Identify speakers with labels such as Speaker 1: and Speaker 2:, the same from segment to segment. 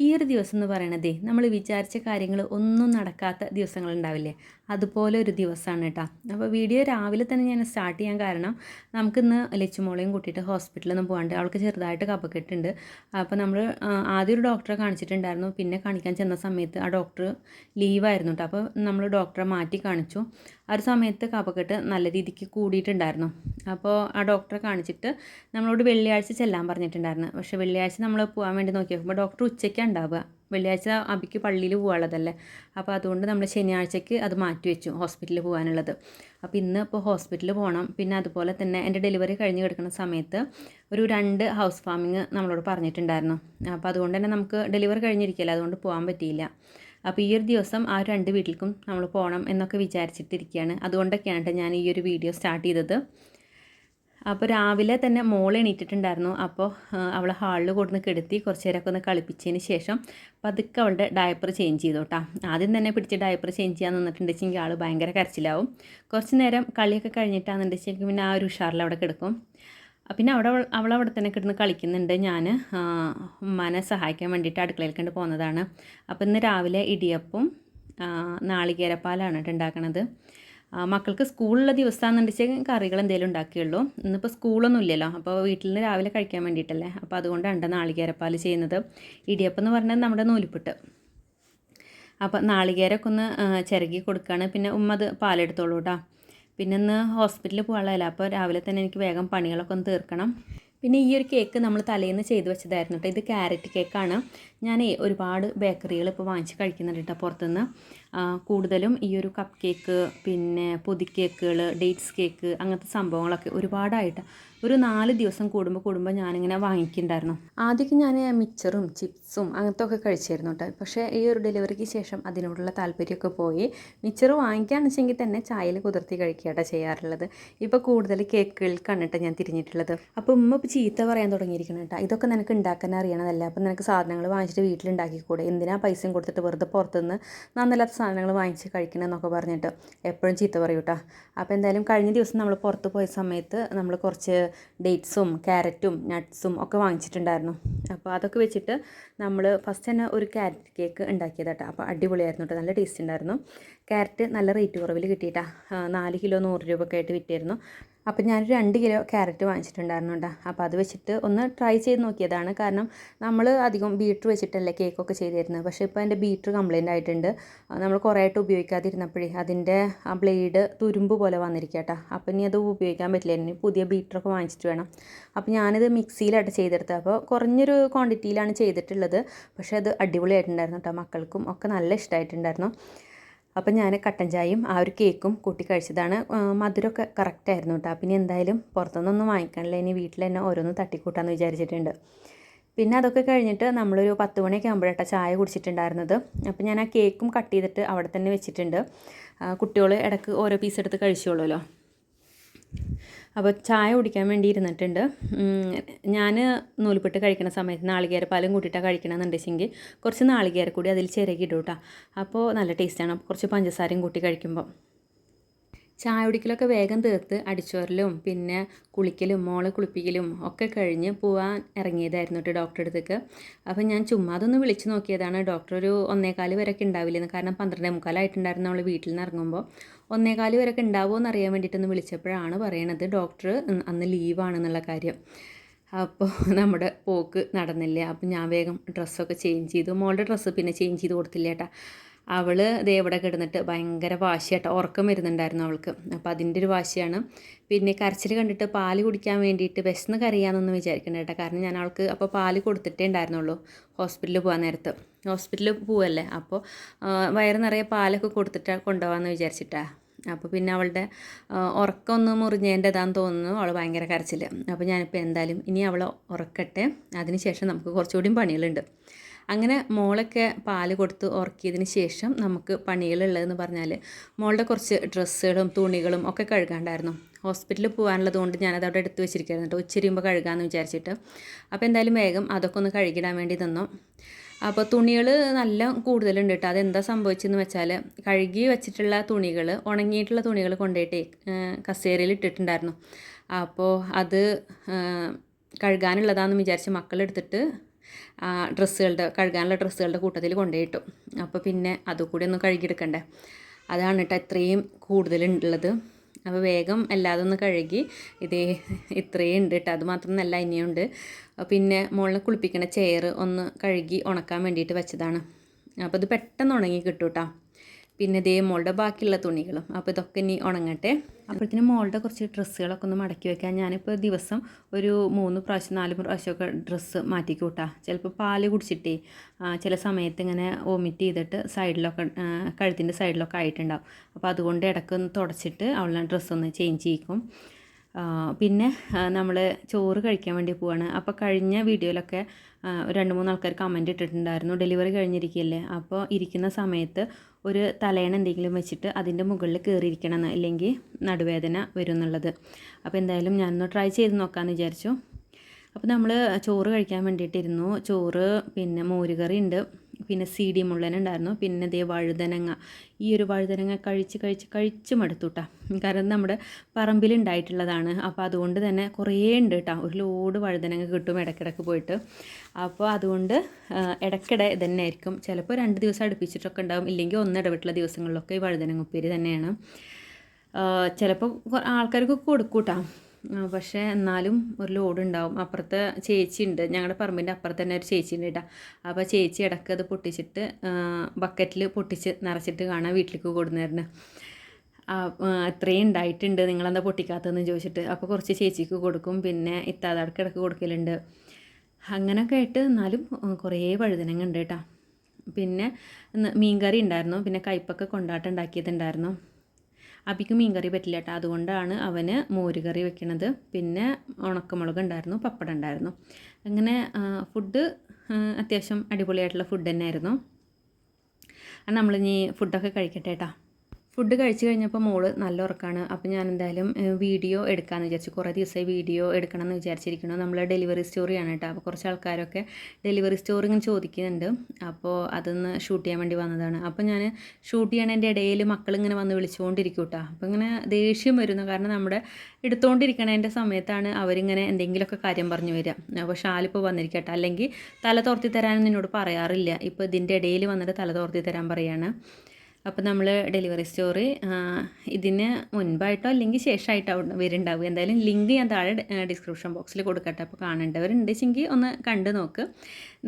Speaker 1: ഈ ഒരു ദിവസം എന്ന് പറയണതേ നമ്മൾ വിചാരിച്ച കാര്യങ്ങൾ ഒന്നും നടക്കാത്ത ദിവസങ്ങളുണ്ടാവില്ലേ അതുപോലെ ഒരു ദിവസമാണ് കേട്ടോ. അപ്പോൾ വീഡിയോ രാവിലെ തന്നെ ഞാൻ സ്റ്റാർട്ട് ചെയ്യാൻ കാരണം നമുക്കിന്ന് ലച്ചുമോളെയും കൂട്ടിയിട്ട് ഹോസ്പിറ്റലിൽ നിന്ന് പോകാണ്ട് അവൾക്ക് ചെറുതായിട്ട് കപ്പക്കെട്ടുണ്ട് അപ്പോൾ നമ്മൾ ആദ്യം ഒരു ഡോക്ടറെ കാണിച്ചിട്ടുണ്ടായിരുന്നു. പിന്നെ കാണിക്കാൻ ചെന്ന സമയത്ത് ആ ഡോക്ടർ ലീവായിരുന്നു കേട്ടോ. അപ്പോൾ നമ്മൾ ഡോക്ടറെ മാറ്റി കാണിച്ചു. ആ ഒരു സമയത്ത് കഫക്കെട്ട് നല്ല രീതിക്ക് കൂടിയിട്ടുണ്ടായിരുന്നു. അപ്പോൾ ആ ഡോക്ടറെ കാണിച്ചിട്ട് നമ്മളോട് വെള്ളിയാഴ്ച ചെല്ലാൻ പറഞ്ഞിട്ടുണ്ടായിരുന്നു. പക്ഷേ വെള്ളിയാഴ്ച നമ്മൾ പോകാൻ വേണ്ടി നോക്കിയപ്പോൾ ഡോക്ടർ ഉച്ചയ്ക്കാണ് ഉണ്ടാവുക. വെള്ളിയാഴ്ച അബിക്ക് പള്ളിയിൽ പോകാനുള്ളതല്ലേ അപ്പോൾ അതുകൊണ്ട് നമ്മൾ ശനിയാഴ്ചയ്ക്ക് അത് മാറ്റി വെച്ചു ഹോസ്പിറ്റലിൽ പോകാനുള്ളത് അപ്പോൾ ഇന്ന് ഇപ്പോൾ ഹോസ്പിറ്റലിൽ പോകണം. പിന്നെ അതുപോലെ തന്നെ എന്റെ ഡെലിവറി കഴിഞ്ഞ് കിടക്കുന്ന സമയത്ത് ഒരു രണ്ട് ഹൗസ് ഫാമിങ് നമ്മളോട് പറഞ്ഞിട്ടുണ്ടായിരുന്നു. അപ്പോൾ അതുകൊണ്ട് തന്നെ നമുക്ക് ഡെലിവറി കഴിഞ്ഞിരിക്കില്ല അതുകൊണ്ട് പോകാൻ പറ്റിയില്ല. അപ്പോൾ ഈ ഒരു ദിവസം ആ രണ്ട് വീട്ടിലേക്കും നമ്മൾ പോകണം എന്നൊക്കെ വിചാരിച്ചിട്ടിരിക്കുകയാണ്. അതുകൊണ്ടൊക്കെയാണ് കേട്ടോ ഞാൻ ഈ ഒരു വീഡിയോ സ്റ്റാർട്ട് ചെയ്തത്. അപ്പോൾ രാവിലെ തന്നെ മോൾ എണീറ്റിട്ടുണ്ടായിരുന്നു. അപ്പോൾ അവളെ ഹാളിൽ കൊടുന്ന് കെടുത്തി കുറച്ച് നേരമൊക്കെ ഒന്ന് കളിപ്പിച്ചതിന് ശേഷം പതുക്കെ അവളുടെ ഡയപ്പർ ചേഞ്ച് ചെയ്തു കേട്ടോ ആദ്യം തന്നെ പിടിച്ച് ഡയപ്പർ ചേഞ്ച് ചെയ്യാൻ നിന്നിട്ടുണ്ടെങ്കിൽ ആൾ ഭയങ്കര കരച്ചിലാവും. കുറച്ച് നേരം കളിയൊക്കെ കഴിഞ്ഞിട്ടാണെന്നുണ്ടെങ്കിൽ പിന്നെ ആ ഒരു ഉഷാറിൽ അവിടെ കിടക്കും. പിന്നെ അവിടെ അവൾ അവിടെ തന്നെ കിടന്ന് കളിക്കുന്നുണ്ട് ഞാൻ ഉമ്മാനെ സഹായിക്കാൻ വേണ്ടിയിട്ട് അടുക്കളയിൽ കണ്ട് പോകുന്നതാണ് അപ്പോൾ ഇന്ന് രാവിലെ ഇടിയപ്പം നാളികേരപ്പാലാണ് ഉണ്ടാക്കണത്. മക്കൾക്ക് സ്കൂളുള്ള ദിവസമാണെന്നുണ്ടെങ്കിൽ കറികൾ എന്തെങ്കിലും ഉണ്ടാക്കിയുള്ളൂ. ഇന്നിപ്പോൾ സ്കൂളൊന്നും ഇല്ലല്ലോ അപ്പോൾ വീട്ടിൽ നിന്ന് രാവിലെ കഴിക്കാൻ വേണ്ടിയിട്ടല്ലേ. അപ്പോൾ അതുകൊണ്ടാണ് നാളികേരപ്പാൽ ചെയ്യുന്നത്. ഇടിയപ്പം എന്ന് പറഞ്ഞാൽ നമ്മുടെ നൂലിപ്പുട്ട് അപ്പോൾ നാളികേരമൊക്കെ ഒന്ന് ചിരകി കൊടുക്കുകയാണ്. പിന്നെ ഉമ്മ അത് പാലെടുത്തോളൂ കേട്ടോ പിന്നെ ഇന്ന് ഹോസ്പിറ്റലിൽ പോകാനുള്ളതല്ല. അപ്പോൾ രാവിലെ തന്നെ എനിക്ക് വേഗം പണികളൊക്കെ ഒന്ന് തീർക്കണം. പിന്നെ ഈ ഒരു കേക്ക് നമ്മൾ തലേന്ന് ചെയ്ത് വെച്ചതായിരുന്നു കേട്ടോ ഇത് ക്യാരറ്റ് കേക്കാണ്. ഞാൻ ഒരുപാട് ബേക്കറികൾ ഇപ്പോൾ വാങ്ങിച്ച് കഴിക്കുന്നുണ്ട് കേട്ടോ പുറത്തുനിന്ന്. കൂടുതലും ഈ ഒരു കപ്പ് കേക്ക് പിന്നെ പൊതി കേക്കുകൾ ഡേറ്റ്സ് കേക്ക് അങ്ങനത്തെ സംഭവങ്ങളൊക്കെ ഒരുപാടായിട്ട് ഒരു നാല് ദിവസം കൂടുമ്പോൾ കൂടുമ്പോൾ ഞാനിങ്ങനെ വാങ്ങിക്കുന്നുണ്ടായിരുന്നു ആദ്യമൊക്കെ ഞാൻ മിച്ചറും ചിപ്സും അങ്ങനത്തെ ഒക്കെ കഴിച്ചിരുന്നു കേട്ടോ പക്ഷേ ഈ ഒരു ഡെലിവറിക്ക് ശേഷം അതിനോടുള്ള താല്പര്യമൊക്കെ പോയി. മിച്ചർ വാങ്ങിക്കുകയാണെന്ന് വെച്ചെങ്കിൽ തന്നെ ചായയിൽ കുതിർത്തി കഴിക്കുകയാണ് ചെയ്യാറുള്ളത്. ഇപ്പോൾ കൂടുതൽ കേക്കുകൾക്കാണ് കേട്ടോ ഞാൻ തിരിഞ്ഞിട്ടുള്ളത്. അപ്പോൾ ഉമ്മ ഇപ്പോൾ ചീത്ത പറയാൻ തുടങ്ങിയിരിക്കണം കേട്ടോ ഇതൊക്കെ നിനക്ക് ഉണ്ടാക്കാൻ അറിയണതല്ല? അപ്പം നിനക്ക് സാധനങ്ങൾ വാങ്ങിച്ചിട്ട് വീട്ടിലുണ്ടാക്കിക്കൂടെ? എന്തിനാ പൈസയും കൊടുത്തിട്ട് വെറുതെ പുറത്തുനിന്ന് നന്നല്ലാത്ത സാധനങ്ങൾ വാങ്ങിച്ച് കഴിക്കണമെന്നൊക്കെ പറഞ്ഞിട്ട് എപ്പോഴും ചീത്ത പറയും കേട്ടോ അപ്പോൾ എന്തായാലും കഴിഞ്ഞ ദിവസം നമ്മൾ പുറത്ത് പോയ സമയത്ത് നമ്മൾ കുറച്ച് ഡേറ്റ്സും ക്യാരറ്റും നട്ട്സും ഒക്കെ വാങ്ങിച്ചിട്ടുണ്ടായിരുന്നു. അപ്പോൾ അതൊക്കെ വെച്ചിട്ട് നമ്മൾ ഫസ്റ്റ് തന്നെ ഒരു ക്യാരറ്റ് കേക്ക് ഉണ്ടാക്കിയത് കേട്ടോ അപ്പോൾ അടിപൊളിയായിരുന്നു കേട്ടോ നല്ല ടേസ്റ്റ് ഉണ്ടായിരുന്നു. ക്യാരറ്റ് നല്ല റേറ്റ് കുറവിൽ കിട്ടിയിട്ടാ. നാല് കിലോ നൂറ് രൂപയ്ക്കായിട്ട് ആയിട്ട് വിറ്റിരുന്നു. അപ്പോൾ ഞാൻ രണ്ട് കിലോ ക്യാരറ്റ് വാങ്ങിച്ചിട്ടുണ്ടായിരുന്നു കേട്ടോ അപ്പോൾ അത് വെച്ചിട്ട് ഒന്ന് ട്രൈ ചെയ്ത് നോക്കിയതാണ്. കാരണം നമ്മൾ അധികം ബീറ്റർ വെച്ചിട്ടല്ലേ കേക്കൊക്കെ ചെയ്തിരുന്നത് പക്ഷേ ഇപ്പോൾ എന്റെ ബീറ്റർ കംപ്ലൈന്റ് ആയിട്ടുണ്ട്. നമ്മൾ കുറേ ആയിട്ട് ഉപയോഗിക്കാതിരുന്നപ്പോഴേ അതിന്റെ ആ ബ്ലേഡ് തുരുമ്പ് പോലെ വന്നിരിക്കുക കേട്ടോ അപ്പോൾ ഇനി അത് ഉപയോഗിക്കാൻ പറ്റില്ല. ഇനി പുതിയ ബീറ്ററൊക്കെ വാങ്ങിച്ചിട്ട് വേണം. അപ്പോൾ ഞാനിത് മിക്സിയിലായിട്ട് ചെയ്തെടുത്തത്. അപ്പോൾ കുറഞ്ഞൊരു ക്വാണ്ടിറ്റിയിലാണ് ചെയ്തിട്ടുള്ളത്. പക്ഷേ അത് അടിപൊളിയായിട്ടുണ്ടായിരുന്നു കേട്ടോ മക്കൾക്കും ഒക്കെ നല്ല ഇഷ്ടമായിട്ടുണ്ടായിരുന്നു അപ്പം ഞാൻ കട്ടൻ ചായയും ആ ഒരു കേക്കും കൂട്ടി കഴിച്ചതാണ്. മധുരമൊക്കെ കറക്റ്റായിരുന്നു കേട്ടോ. പിന്നെ എന്തായാലും പുറത്തുനിന്നൊന്നും വാങ്ങിക്കണില്ല ഇനി വീട്ടിൽ തന്നെ ഓരോന്ന് തട്ടിക്കൂട്ടാന്ന് വിചാരിച്ചിട്ടുണ്ട്. പിന്നെ അതൊക്കെ കഴിഞ്ഞിട്ട് നമ്മളൊരു പത്ത് മണിയൊക്കെ ആകുമ്പോഴാണ് ചായ കുടിച്ചിട്ടുണ്ടായിരുന്നത്. അപ്പം ഞാൻ ആ കേക്കും കട്ട് ചെയ്തിട്ട് അവിടെ തന്നെ വെച്ചിട്ടുണ്ട്. കുട്ടികൾ ഇടയ്ക്ക് ഓരോ പീസ് എടുത്ത് കഴിച്ചോളുമല്ലോ. അപ്പോൾ ചായ കുടിക്കാൻ വേണ്ടി ഇരുന്നിട്ടുണ്ട് ഞാൻ നൂൽപ്പെട്ട് കഴിക്കുന്ന സമയത്ത് നാളികേരപ്പാലും കൂട്ടിയിട്ടാണ് കഴിക്കണമെന്നുണ്ടെങ്കിൽ കുറച്ച് നാളികേര കൂടി അതിൽ ചിരകിടും കേട്ടോ അപ്പോൾ നല്ല ടേസ്റ്റാണ്. കുറച്ച് പഞ്ചസാരയും കൂട്ടി കഴിക്കുമ്പോൾ ചായ കുടിക്കലൊക്കെ വേഗം തീർത്ത് അടിച്ചോറലും പിന്നെ കുളിക്കലും മോളെ കുളിപ്പിക്കലും ഒക്കെ കഴിഞ്ഞ് പോവാൻ ഇറങ്ങിയതായിരുന്നു കേട്ടോ ഡോക്ടറെ അടുത്തേക്ക്. അപ്പം ഞാൻ ചുമ്മാ അതൊന്ന് വിളിച്ച് നോക്കിയതാണ്. ഡോക്ടർ ഒരു ഒന്നേകാൽ വരെയൊക്കെ ഉണ്ടാവില്ലെന്ന്. കാരണം പന്ത്രണ്ടേ മുക്കാലായിട്ടുണ്ടായിരുന്നു നമ്മൾ വീട്ടിൽ നിന്ന് ഇറങ്ങുമ്പോൾ ഒന്നേകാൽ വരെയൊക്കെ ഉണ്ടാവുമോ എന്ന് അറിയാൻ വേണ്ടിയിട്ടൊന്ന് വിളിച്ചപ്പോഴാണ് പറയണത് ഡോക്ടർ അന്ന് ലീവാണെന്നുള്ള കാര്യം. അപ്പോൾ നമ്മുടെ പോക്ക് നടന്നില്ല? അപ്പം ഞാൻ വേഗം ഡ്രസ്സൊക്കെ ചേഞ്ച് ചെയ്തു. മോളുടെ ഡ്രസ്സ് പിന്നെ ചേഞ്ച് ചെയ്ത് കൊടുത്തില്ല കേട്ടോ അവൾ ദേ ഇവിടെ കിടന്നിട്ട് ഭയങ്കര വാശിയായിട്ട് ഉറക്കം വരുന്നുണ്ടായിരുന്നു അവൾക്ക്. അപ്പോൾ അതിന്റെ ഒരു വാശിയാണ്. പിന്നെ കരച്ചിൽ കണ്ടിട്ട് പാൽ കുടിക്കാൻ വേണ്ടിയിട്ട് വിശന്ന് കരയാന്നൊന്നും വിചാരിക്കണ്ട കേട്ടോ. കാരണം ഞാൻ അവൾക്ക് അപ്പോൾ പാൽ കൊടുത്തിട്ടേ ഉണ്ടായിരുന്നുള്ളൂ ഹോസ്പിറ്റലിൽ പോകാൻ നേരത്ത്. ഹോസ്പിറ്റലിൽ പോവല്ലേ? അപ്പോൾ വയറ് നിറയെ പാലൊക്കെ കൊടുത്തിട്ട് കൊണ്ടുപോകാമെന്ന് വിചാരിച്ചിട്ടാ. അപ്പോൾ പിന്നെ അവളുടെ ഉറക്കമൊന്നും മുറിഞ്ഞേണ്ടതാന്ന് തോന്നുന്നു. അവൾ ഭയങ്കര കരച്ചിൽ അപ്പോൾ ഞാനിപ്പോൾ എന്തായാലും ഇനി അവളെ ഉറക്കട്ടെ. അതിനുശേഷം നമുക്ക് കുറച്ചുകൂടിയും പണികളുണ്ട്. അങ്ങനെ മോളൊക്കെ പാൽ കൊടുത്ത് ഉറക്കിയതിന് ശേഷം നമുക്ക് പണികളുള്ളതെന്ന് പറഞ്ഞാൽ മോളുടെ കുറച്ച് ഡ്രസ്സുകളും തുണികളും ഒക്കെ കഴുകാണ്ടായിരുന്നു. ഹോസ്പിറ്റലിൽ പോകാനുള്ളത് കൊണ്ട് ഞാനത് അവിടെ എടുത്ത് വെച്ചിരിക്കുകയായിരുന്നു കേട്ടോ. ഉച്ചരിയുമ്പോൾ കഴുകാമെന്ന് വിചാരിച്ചിട്ട്. അപ്പോൾ എന്തായാലും വേഗം അതൊക്കെ ഒന്ന് കഴുകിടാൻ വേണ്ടി തന്നു അപ്പോൾ തുണികൾ നല്ല കൂടുതലുണ്ട് കേട്ടോ. അതെന്താ സംഭവിച്ചതെന്ന് വെച്ചാൽ കഴുകി വെച്ചിട്ടുള്ള തുണികൾ ഉണങ്ങിയിട്ടുള്ള തുണികൾ കൊണ്ടുപോയിട്ട് കസേരയിൽ ഇട്ടിട്ടുണ്ടായിരുന്നു. അപ്പോൾ അത് കഴുകാനുള്ളതാണെന്ന് വിചാരിച്ച് മക്കളെടുത്തിട്ട് ഡ്രസ്സുകളുടെ കഴുകാനുള്ള ഡ്രസ്സുകളുടെ കൂട്ടത്തിൽ കൊണ്ടുപോയിട്ടു. അപ്പോൾ പിന്നെ അതുകൂടി ഒന്ന് കഴുകിയെടുക്കണ്ടേ. അതാണ് കേട്ടോ ഇത്രയും കൂടുതലുള്ളത്. അപ്പോൾ വേഗം എല്ലാതും ഒന്ന് കഴുകി ഇതേ ഇത്രയും ഉണ്ട് കേട്ടോ അത് നല്ല ഇനിയുണ്ട് പിന്നെ മുകളിൽ കുളിപ്പിക്കുന്ന ചെയർ ഒന്ന് കഴുകി ഉണക്കാൻ വേണ്ടിയിട്ട് വെച്ചതാണ്. അപ്പോൾ ഇത് പെട്ടെന്ന് ഉണങ്ങി കിട്ടും കേട്ടോ പിന്നെ ഇതേ മോളുടെ ബാക്കിയുള്ള തുണികളും. അപ്പോൾ ഇതൊക്കെ ഇനി ഉണങ്ങട്ടെ. അപ്പോഴത്തേനും മോളുടെ കുറച്ച് ഡ്രസ്സുകളൊക്കെ ഒന്ന് മടക്കി വെക്കാൻ ഞാനിപ്പോൾ ദിവസം ഒരു മൂന്ന് പ്രാവശ്യം നാല് പ്രാവശ്യമൊക്കെ ഡ്രസ്സ് മാറ്റി കൂട്ടാം ചിലപ്പോൾ പാൽ കുടിച്ചിട്ടേ ചില സമയത്ത് ഇങ്ങനെ വോമിറ്റ് ചെയ്തിട്ട് സൈഡിലൊക്കെ കഴുത്തിന്റെ സൈഡിലൊക്കെ ആയിട്ടുണ്ടാവും. അപ്പോൾ അതുകൊണ്ട് ഇടയ്ക്ക് ഒന്ന് തുടച്ചിട്ട് അവളെ ഡ്രസ്സൊന്ന് ചേഞ്ച് ചെയ്യിക്കും. പിന്നെ നമ്മൾ ചോറ് കഴിക്കാൻ വേണ്ടി പോവാണ്. അപ്പോൾ കഴിഞ്ഞ വീഡിയോയിലൊക്കെ രണ്ട് മൂന്ന് ആൾക്കാർ കമന്റ് ഇട്ടിട്ടുണ്ടായിരുന്നു. ഡെലിവറി കഴിഞ്ഞിരിക്കുകയല്ലേ അപ്പോൾ ഇരിക്കുന്ന സമയത്ത് ഒരു തലേണ എന്തെങ്കിലും വെച്ചിട്ട് അതിന്റെ മുകളിൽ കയറിയിരിക്കണം എന്ന് ഇല്ലെങ്കിൽ നടുവേദന വരും എന്നുള്ളത് അപ്പോൾ എന്തായാലും ഞാനൊന്ന് ട്രൈ ചെയ്ത് നോക്കാമെന്ന് വിചാരിച്ചു. അപ്പോൾ നമ്മൾ ചോറ് കഴിക്കാൻ വേണ്ടിയിട്ടിരുന്നു. ചോറ് പിന്നെ മോരുകറി ഉണ്ട് പിന്നെ സി ഡി മുള്ളൻ ഉണ്ടായിരുന്നു പിന്നെ ദേ വഴുതനങ്ങ. ഈ ഒരു വഴുതനങ്ങ കഴിച്ച് കഴിച്ച് കഴിച്ച് മടുത്തുട്ടാ. കാരണം നമ്മുടെ പറമ്പിലുണ്ടായിട്ടുള്ളതാണ്. അപ്പോൾ അതുകൊണ്ട് തന്നെ കുറേ ഉണ്ട് കേട്ടോ ഒരു ലോഡ് വഴുതനങ്ങ കിട്ടും ഇടയ്ക്കിടയ്ക്ക് പോയിട്ട്. അപ്പോൾ അതുകൊണ്ട് ഇടയ്ക്കിടെ തന്നെ ആയിരിക്കും ചിലപ്പോൾ രണ്ട് ദിവസം അടുപ്പിച്ചിട്ടൊക്കെ ഉണ്ടാവും. ഇല്ലെങ്കിൽ ഒന്നിടവിട്ടുള്ള ദിവസങ്ങളിലൊക്കെ ഈ വഴുതനങ്ങ ഉപ്പേരി തന്നെയാണ്. ചിലപ്പോൾ ആൾക്കാർക്ക് കൊടുക്കൂട്ടാ. പക്ഷേ എന്നാലും ഒരു ലോഡ് ഉണ്ടാവും. അപ്പുറത്തെ ചേച്ചി ഉണ്ട്. ഞങ്ങളുടെ പറമ്പിന്റെ അപ്പുറത്ത് തന്നെ ഒരു ചേച്ചി ഉണ്ട് കേട്ടോ അപ്പോൾ ചേച്ചി ഇടയ്ക്ക് അത് പൊട്ടിച്ചിട്ട് ബക്കറ്റിൽ പൊട്ടിച്ച് നിറച്ചിട്ട് കാണാൻ വീട്ടിലേക്ക് കൊടുന്നായിരുന്നു ഇത്രയും ഉണ്ടായിട്ടുണ്ട് നിങ്ങളെന്താ പൊട്ടിക്കാത്തതെന്ന് ചോദിച്ചിട്ട്. അപ്പോൾ കുറച്ച് ചേച്ചിക്ക് കൊടുക്കും. പിന്നെ ഇത്താതാടക്ക് ഇടയ്ക്ക് കൊടുക്കലുണ്ട്. അങ്ങനെയൊക്കെ ആയിട്ട് എന്നാലും കുറേ വഴുതനങ്ങ ഉണ്ട് കേട്ടോ പിന്നെ മീൻകറി ഉണ്ടായിരുന്നു പിന്നെ കയ്പ്പൊക്കെ കൊണ്ടാട്ടം ഉണ്ടാക്കിയതുണ്ടായിരുന്നു അബിക്ക് മീൻകറി പറ്റില്ല കേട്ടോ അതുകൊണ്ടാണ് അവന് മോരുകറി വെക്കണത്. പിന്നെ ഉണക്കമുളക് ഉണ്ടായിരുന്നു പപ്പടം ഉണ്ടായിരുന്നു. അങ്ങനെ ഫുഡ് അത്യാവശ്യം അടിപൊളിയായിട്ടുള്ള ഫുഡ് തന്നെയായിരുന്നു. നമ്മളിനി ഫുഡൊക്കെ കഴിക്കട്ടെ കേട്ടോ ഫുഡ് കഴിച്ചു കഴിഞ്ഞപ്പോൾ മോൾ നല്ല ഉറക്കമാണ് അപ്പോൾ ഞാൻ എന്തായാലും വീഡിയോ എടുക്കാമെന്ന് വിചാരിച്ചു. കുറേ ദിവസമായി വീഡിയോ എടുക്കണം എന്ന് വിചാരിച്ചിരിക്കുന്നു. നമ്മൾ ഡെലിവറി സ്റ്റോറിയാണ് കേട്ടോ. അപ്പോൾ കുറച്ച് ആൾക്കാരൊക്കെ ഡെലിവറി സ്റ്റോറി ഇങ്ങനെ ചോദിക്കുന്നുണ്ട്. അപ്പോൾ അതൊന്ന് ഷൂട്ട് ചെയ്യാൻ വേണ്ടി വന്നതാണ്. അപ്പോൾ ഞാൻ ഷൂട്ട് ചെയ്യണതിന്റെ ഇടയിൽ മക്കളിങ്ങനെ വന്ന് വിളിച്ചുകൊണ്ടിരിക്കും കേട്ടോ. അപ്പോൾ ഇങ്ങനെ ദേഷ്യം വരുന്നു. കാരണം നമ്മുടെ എടുത്തുകൊണ്ടിരിക്കണതിന്റെ സമയത്താണ് അവരിങ്ങനെ എന്തെങ്കിലുമൊക്കെ കാര്യം പറഞ്ഞു വരിക. അപ്പോൾ ഷാലിപ്പോൾ വന്നിരിക്കട്ടെ അല്ലെങ്കിൽ തല തോർത്തി തരാനൊന്നും നിന്നോട് പറയാറില്ല. ഇപ്പോൾ ഇതിന്റെ ഇടയിൽ വന്നിട്ട് തല തോർത്തി തരാൻ പറയാണ്. അപ്പോൾ നമ്മൾ ഡെലിവറി സ്റ്റോറി ഇതിന് മുൻപായിട്ടോ അല്ലെങ്കിൽ ശേഷമായിട്ടോ വരുന്നുണ്ടാവും. എന്തായാലും ലിങ്ക് ഞാൻ താഴെ ഡിസ്ക്രിപ്ഷൻ ബോക്സിൽ കൊടുക്കട്ടെ. അപ്പോൾ കാണേണ്ടവരുണ്ട് ചെങ്കിൽ ഒന്ന് കണ്ടു നോക്ക്.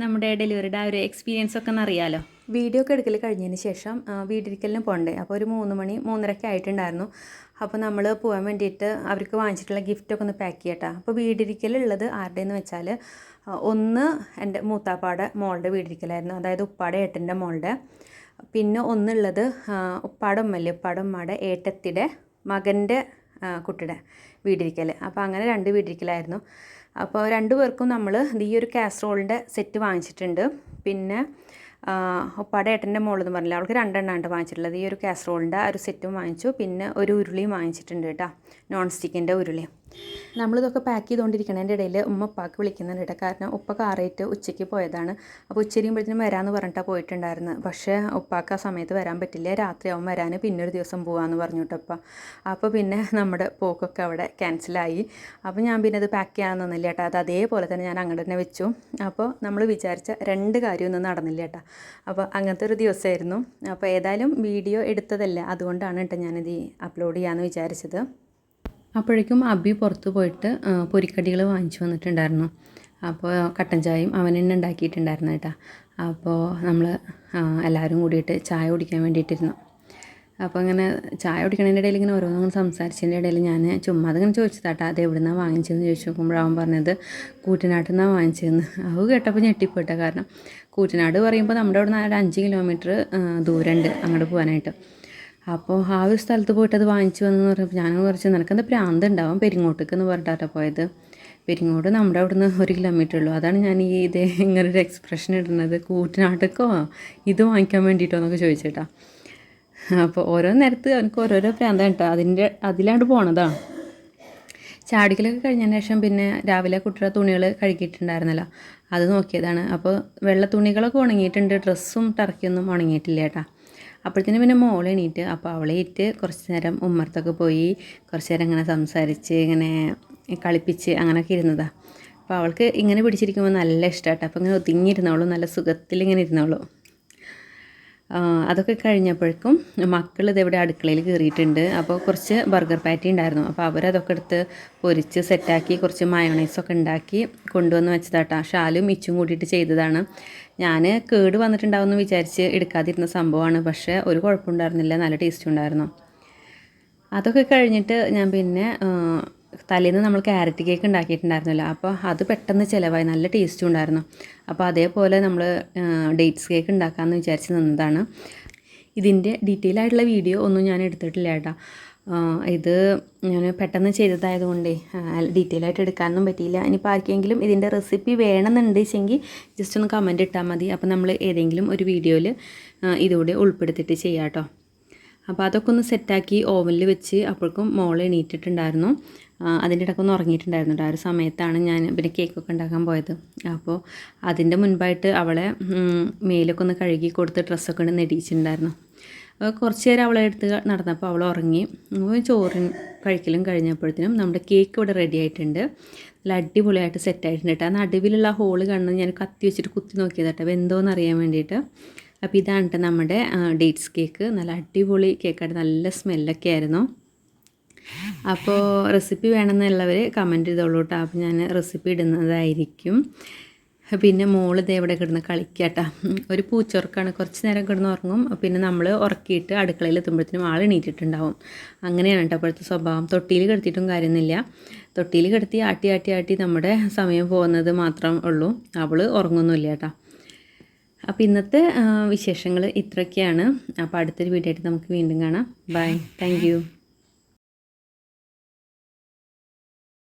Speaker 1: നമ്മുടെ ഡെലിവറിയുടെ ആ ഒരു എക്സ്പീരിയൻസ് ഒക്കെ അറിയാലോ. വീഡിയോ ഒക്കെ എടുക്കൽ കഴിഞ്ഞതിന് ശേഷം വീട്ടിരിക്കലിന് പോകണ്ടേ അപ്പോൾ ഒരു മൂന്ന് മണി മൂന്നരക്കെ ആയിട്ടുണ്ടായിരുന്നു. അപ്പോൾ നമ്മൾ പോകാൻ വേണ്ടിയിട്ട് അവർക്ക് വാങ്ങിച്ചിട്ടുള്ള ഗിഫ്റ്റൊക്കെ ഒന്ന് പാക്ക് ചെയ്യട്ടെ. അപ്പോൾ വീടിരിക്കലുള്ളത് ആരുടെയെന്ന് വെച്ചാൽ ഒന്ന് എന്റെ മൂത്താപ്പാടെ മോളുടെ വീടിരിക്കലായിരുന്നു അതായത് ഉപ്പാടെ ഏട്ടന്റെ മോളുടെ. പിന്നെ ഒന്നുള്ളത് ഉപ്പാടെ ഉമ്മല്ലേ ഉപ്പാടെ ഉമ്മയുടെ ഏട്ടത്തിയുടെ മകന്റെ കുട്ടിയുടെ വീടിരിക്കൽ അപ്പോൾ അങ്ങനെ രണ്ട് വീടിരിക്കലായിരുന്നു. അപ്പോൾ രണ്ടു പേർക്കും നമ്മൾ ഈ ഒരു കാസറോളിന്റെ സെറ്റ് വാങ്ങിച്ചിട്ടുണ്ട്. പിന്നെ ഉപ്പാടെ ഏട്ടന്റെ മോളെന്ന് പറഞ്ഞില്ല അവൾക്ക് രണ്ടെണ്ണമാണ് വാങ്ങിച്ചിട്ടുള്ളത്. ഈ ഒരു കാസറോളിന്റെ ആ ഒരു സെറ്റും വാങ്ങിച്ചു. പിന്നെ ഒരു ഉരുളിയും വാങ്ങിച്ചിട്ടുണ്ട് കേട്ടോ നോൺ സ്റ്റിക്കിന്റെ ഉരുളി. നമ്മളിതൊക്കെ പാക്ക് ചെയ്തുകൊണ്ടിരിക്കണതിന്റെ ഇടയിൽ ഉമ്മ ഉപ്പാക്ക് വിളിക്കുന്നുണ്ട് കാരണം ഉപ്പ കാറേറ്റ് ഉച്ചയ്ക്ക് പോയതാണ്. അപ്പോൾ ഉച്ചരിയുമ്പോഴത്തേനും വരാമെന്ന് പറഞ്ഞിട്ടാണ് പോയിട്ടുണ്ടായിരുന്നു. പക്ഷേ ഉപ്പാക്ക് ആ സമയത്ത് വരാൻ പറ്റില്ല. രാത്രിയാവും വരാൻ പിന്നെ ഒരു ദിവസം പോകാമെന്ന് പറഞ്ഞു കേട്ടോ ഉപ്പ. അപ്പോൾ പിന്നെ നമ്മുടെ പോക്കൊക്കെ അവിടെ ക്യാൻസലായി അപ്പോൾ ഞാൻ പിന്നെ അത് പാക്ക് ചെയ്യാൻ നിന്നില്ല കേട്ടോ അത് അതേപോലെ തന്നെ ഞാൻ അങ്ങോട്ട് തന്നെ വെച്ചു. അപ്പോൾ നമ്മൾ വിചാരിച്ച രണ്ട് കാര്യമൊന്നും നടന്നില്ല കേട്ടോ അപ്പോൾ അങ്ങനത്തെ ഒരു ദിവസമായിരുന്നു. അപ്പോൾ ഏതായാലും വീഡിയോ എടുത്തതല്ല. അതുകൊണ്ടാണ് കേട്ടോ ഞാനിത് അപ്ലോഡ് ചെയ്യാമെന്ന് വിചാരിച്ചത്. അപ്പോഴേക്കും അബി പുറത്ത് പോയിട്ട് പൊരിക്കടികൾ വാങ്ങിച്ചു വന്നിട്ടുണ്ടായിരുന്നു. അപ്പോൾ കട്ടൻ ചായയും അവൻ തന്നെ ഉണ്ടാക്കിയിട്ടുണ്ടായിരുന്നു കേട്ടോ. അപ്പോൾ നമ്മൾ എല്ലാവരും കൂടിയിട്ട് ചായ കുടിക്കാൻ വേണ്ടിയിട്ടിരുന്നു. അപ്പോൾ അങ്ങനെ ചായ കുടിക്കണതിന്റെ ഇടയിൽ ഇങ്ങനെ ഓരോന്നും സംസാരിച്ചതിന്റെ ഇടയിൽ ഞാൻ ചുമ്മാ അതിങ്ങനെ ചോദിച്ചതാട്ടാ അത് എവിടെ നിന്നാണ് വാങ്ങിച്ചതെന്ന്? ചോദിച്ചു നോക്കുമ്പോൾ അവൻ പറഞ്ഞത് കൂറ്റനാട്ടിൽ നിന്നാണ് വാങ്ങിച്ചതെന്ന്. അത് കേട്ടപ്പോൾ ഞെട്ടിപ്പോട്ടെ കാരണം കൂറ്റനാട് പറയുമ്പോൾ നമ്മുടെ അവിടെ നിന്ന് ഒരു അഞ്ച് കിലോമീറ്റർ ദൂരമുണ്ട് അങ്ങോട്ട് പോകാനായിട്ട് അപ്പോൾ ആ ഒരു സ്ഥലത്ത് പോയിട്ട് അത് വാങ്ങിച്ചു വന്നു പറഞ്ഞപ്പോൾ ഞാൻ കുറച്ച് നിനക്കെന്താ പ്രാന്ത് ഉണ്ടാവും പെരിങ്ങോട്ടേക്ക് എന്ന് പറഞ്ഞിട്ടാണ് പോയത്? പെരിങ്ങോട് നമ്മുടെ അവിടുന്ന് ഒരു കിലോമീറ്റർ ഉള്ളൂ. അതാണ് ഞാൻ ഈ ഇതേ ഇങ്ങനെ ഒരു എക്സ്പ്രഷൻ ഇടുന്നത്. കൂറ്റനാട്ടേക്കോ? ഇത് വാങ്ങിക്കാൻ വേണ്ടിയിട്ടോ എന്നൊക്കെ ചോദിച്ചേട്ടാ. അപ്പോൾ ഓരോ നേരത്ത് അവനക്ക് ഓരോരോ പ്രാന്താണ് കേട്ടോ. അതിന്റെ അതിലാണ്ട് പോണതാണ് ചാടിക്കലൊക്കെ കഴിഞ്ഞതിന് ശേഷം പിന്നെ രാവിലെ കുട്ടിയുടെ തുണികൾ കഴുകിയിട്ടുണ്ടായിരുന്നല്ലോ. അത് നോക്കിയതാണ്. അപ്പോൾ വെള്ള തുണികളൊക്കെ ഉണങ്ങിയിട്ടുണ്ട്. ഡ്രസ്സും ടർക്കിയൊന്നും ഉണങ്ങിയിട്ടില്ല കേട്ടോ അപ്പോഴത്തേനും പിന്നെ മോൾ എണീറ്റ് അപ്പോൾ അവളെ ഇട്ട് കുറച്ച് നേരം ഉമ്മർത്തൊക്കെ പോയി കുറച്ച് നേരം ഇങ്ങനെ സംസാരിച്ച് ഇങ്ങനെ കളിപ്പിച്ച് അങ്ങനെയൊക്കെ ഇരുന്നതാണ് അപ്പോൾ അവൾക്ക് ഇങ്ങനെ പിടിച്ചിരിക്കുമ്പോൾ നല്ല ഇഷ്ടമാട്ടോ അപ്പോൾ ഇങ്ങനെ ഒതുങ്ങിയിരുന്നോളൂ നല്ല സുഖത്തിൽ ഇങ്ങനെ ഇരുന്നോളൂ അതൊക്കെ കഴിഞ്ഞപ്പോഴേക്കും മക്കൾ ഇതെവിടെ അടുക്കളയിൽ കയറിയിട്ടുണ്ട്. അപ്പോൾ കുറച്ച് ബർഗർ പാറ്റി ഉണ്ടായിരുന്നു. അപ്പോൾ അവരതൊക്കെ എടുത്ത് പൊരിച്ച് സെറ്റാക്കി കുറച്ച് മയോണൈസൊക്കെ ഉണ്ടാക്കി കൊണ്ടുവന്ന് വെച്ചതാട്ടാ. ഷാലും ഇച്ചും കൂട്ടിയിട്ട് ചെയ്തതാണ്. ഞാൻ കേട് വന്നിട്ടുണ്ടാവുമെന്ന് വിചാരിച്ച് എടുക്കാതിരുന്ന സംഭവമാണ്. പക്ഷേ ഒരു കുഴപ്പമുണ്ടായിരുന്നില്ല. നല്ല ടേസ്റ്റ് ഉണ്ടായിരുന്നു. അതൊക്കെ കഴിഞ്ഞിട്ട് ഞാൻ പിന്നെ തലേന്ന് നമ്മൾ ക്യാരറ്റ് കേക്ക് ഉണ്ടാക്കിയിട്ടുണ്ടായിരുന്നല്ലോ. അപ്പോൾ അത് പെട്ടെന്ന് ചിലവായി. നല്ല ടേസ്റ്റും ഉണ്ടായിരുന്നു. അപ്പോൾ അതേപോലെ നമ്മൾ ഡേറ്റ്സ് കേക്ക് ഉണ്ടാക്കാമെന്ന് വിചാരിച്ച് നിന്നതാണ്. ഇതിന്റെ ഡീറ്റെയിൽ ആയിട്ടുള്ള വീഡിയോ ഒന്നും ഞാൻ എടുത്തിട്ടില്ല കേട്ടോ. ഇത് ഞാൻ പെട്ടെന്ന് ചെയ്തതായതുകൊണ്ടേ ഡീറ്റെയിൽ ആയിട്ട് എടുക്കാനൊന്നും പറ്റിയില്ല. ഇനിയിപ്പോൾ ആർക്കെങ്കിലും ഇതിന്റെ റെസിപ്പി വേണമെന്നുണ്ടെങ്കിൽ ജസ്റ്റ് ഒന്ന് കമന്റ് ഇട്ടാൽ മതി. അപ്പോൾ നമ്മൾ ഏതെങ്കിലും ഒരു വീഡിയോയിൽ ഇതുകൂടെ ഉൾപ്പെടുത്തിയിട്ട് ചെയ്യാം കേട്ടോ അപ്പോൾ അതൊക്കെ ഒന്ന് സെറ്റാക്കി ഓവനിൽ വെച്ച് അപ്പോഴേക്കും മോൾ എണീറ്റിട്ടുണ്ടായിരുന്നു. അതിന്റെ ഇടയ്ക്ക് ഒന്ന് ഉറങ്ങിയിട്ടുണ്ടായിരുന്നു ആ ഒരു സമയത്താണ് ഞാൻ പിന്നെ കേക്കൊക്കെ ഉണ്ടാക്കാൻ പോയത്. അപ്പോൾ അതിന്റെ മുൻപായിട്ട് അവളെ മേലൊക്കെ ഒന്ന് കഴുകി കൊടുത്ത് ഡ്രസ്സൊക്കെ ഒന്ന് നെടിയിച്ചിട്ടുണ്ടായിരുന്നു. കുറച്ച് നേരം അവളെ എടുത്ത് നടന്നപ്പോൾ അവൾ ഉറങ്ങി. ചോറും കഴിക്കലും കഴിഞ്ഞപ്പോഴത്തേനും നമ്മുടെ കേക്ക് ഇവിടെ റെഡി ആയിട്ടുണ്ട്. നല്ല അടിപൊളിയായിട്ട് സെറ്റ് ആയിട്ടുണ്ട് കേട്ടോ ആ നടുവിലുള്ള ഹോൾ കാണുന്നത് ഞാൻ കത്തി വെച്ചിട്ട് കുത്തി നോക്കിയത് കേട്ടോ വെന്തോന്ന് അറിയാൻ വേണ്ടിയിട്ട്. അപ്പോൾ ഇതാണ് കേട്ടോ നമ്മുടെ ഡേറ്റ്സ് കേക്ക് നല്ല അടിപൊളി കേക്കായിട്ട് നല്ല സ്മെല്ലൊക്കെ ആയിരുന്നു. അപ്പോൾ റെസിപ്പി വേണമെന്നുള്ളവർ കമന്റ് ചെയ്തോളൂ കേട്ടോ അപ്പോൾ ഞാൻ റെസിപ്പി ഇടുന്നതായിരിക്കും. പിന്നെ മോൾ ഇതേ ഇവിടെ കിടന്ന് കളിക്കാട്ട. ഒരു പൂച്ചുറക്കാണ് കുറച്ച് നേരം കിടന്ന് ഉറങ്ങും. പിന്നെ നമ്മൾ ഉറക്കിയിട്ട് അടുക്കളയിൽ എത്തുമ്പോഴത്തേനും ആൾ എണീറ്റിട്ടുണ്ടാവും. അങ്ങനെയാണ് കേട്ടോ അപ്പോഴത്തെ സ്വഭാവം. തൊട്ടിയിൽ കിടത്തിയിട്ടും കാര്യമൊന്നുമില്ല. തൊട്ടിയിൽ കിടത്തി ആട്ടി ആട്ടി ആട്ടി നമ്മുടെ സമയം പോകുന്നത് മാത്രം ഉള്ളൂ. അവൾ ഉറങ്ങുന്നില്ല കേട്ടോ. അപ്പോൾ ഇന്നത്തെ വിശേഷങ്ങൾ ഇത്രയൊക്കെയാണ്. അപ്പോൾ അടുത്തൊരു വീഡിയോ ആയിട്ട് നമുക്ക് വീണ്ടും കാണാം. Bye thank